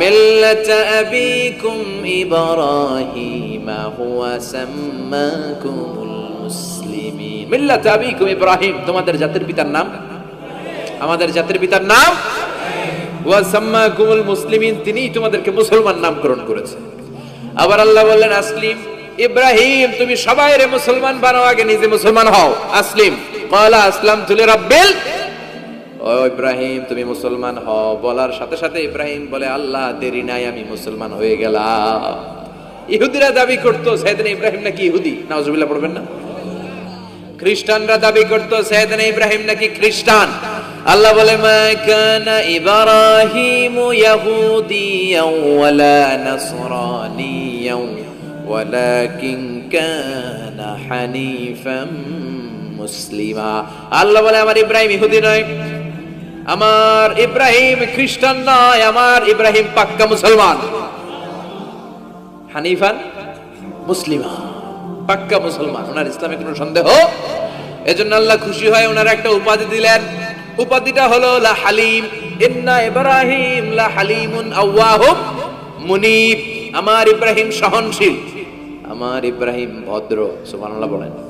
মিল্লাত আবিকুম ইব্রাহিম হুয়া সাম্মাকুমুল মুসলিমিন মিল্লাত আবিকুম ইব্রাহিম তোমাদের জাতির পিতার নাম? আমাদের জাতির পিতার নাম? ওয়া সাম্মাকুমুল মুসলিমিন তিনিই তোমাদেরকে মুসলমান নামকরণ করেছে। আবার আল্লাহ বললেন, আসলিম। ইব্রাহিম, তুমি সবাই রে মুসলমান বানাও, আগে নিজে মুসলমান হও। আসলিম। ক্বালা আসলাম তুলে রাব্বিল ও ইব্রাহিম, তুমি মুসলমান হও। বলার সাথে সাথে ইব্রাহিম বলে, আল্লাহ, দেরি নাই, আমি মুসলমান হয়ে গেলাম। ইহুদিরা দাবি করতো, সেদিন ইব্রাহিম নাকি ইহুদি? নাউজুবিল্লাহ পড়বেন না? খ্রিস্টানরা দাবি করতো সাইয়েদনা ইব্রাহিম নাকি খ্রিস্টান? আল্লাহ বলে, মা ইব্রাহিম ইয়াহুদিয়াও মুসলিমা। আল্লাহ বলে, আমার ইব্রাহিম ইহুদি নয়। আমার ইব্রাহিম খ্রিস্টান নয়, আমার ইব্রাহিম পাক্কা মুসলমান। হানিফান মুসলিমা, পাক্কা মুসলমান। ওনার ইসলামে কোনো সন্দেহ? এজন্য আল্লাহ খুশি হয় ওনার একটা উপাধি দিলেন। উপাধিটা হলো, লা হালিম, ইন্না ইব্রাহিম লা হালিমুন আওয়াহুম মুনিব। আমার ইব্রাহিম সহনশীল। আমার ইব্রাহিম ভদ্র, সুবহানাল্লাহ বলেন।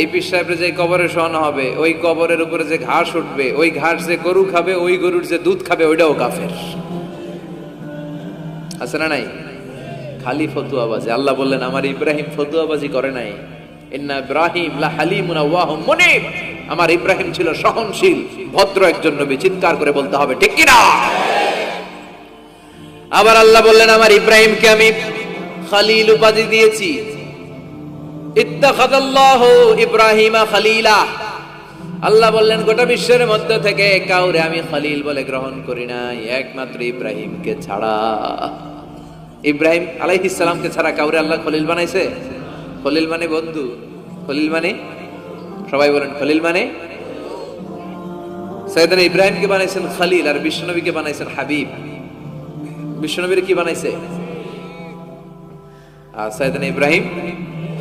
এই পীর সাহেবের যে কবরে শোয়ানো হবে, ওই কবরের উপরে যে ঘাস উঠবে, ওই ঘাস যে গরু খাবে, ওই গরুর যে দুধ খাবে, ওইটাও কাফের। আছে না নাই? খালি ফতুয়াবাজি আল্লাহ বললেন, আমার ইব্রাহিম ফতুয়াবাজি করে নাই। ইন্না ইব্রাহিম লা হালিমুন আওয়াহুম মুনিব। আমার ইব্রাহিম ছিল সহনশীল, ভদ্র একজন নবী। চিৎকার করে বলতে হবে, ঠিক কি না আবার আল্লাহ বললেন, আমার ইব্রাহিমকে আমি খালিল উপাধি দিয়েছি। ইত্তাখাদাল্লাহু ইব্রাহিমা খালিলা। আল্লাহ বললেন, গোটা বিশ্বের মধ্যে থেকে কাউরে আমি খালিল বলে গ্রহণ করি নাই, একমাত্র ইব্রাহিমকে ছাড়া। ইব্রাহিম আলাইহিস সালামকে ছাড়া কাউরে আল্লাহ খলিল বানাইছে? খলিল মানে বন্ধু, খলিল মানে? সবাই বলেন, খলিল মানে? সৈয়দনা ইব্রাহিমকে বানাইছেন খালিল আর বিশ্বনবীকে বানাইছেন হাবিব। বিশ্বনবীর কি বানাইছে? আর সৈয়দনা ইব্রাহিম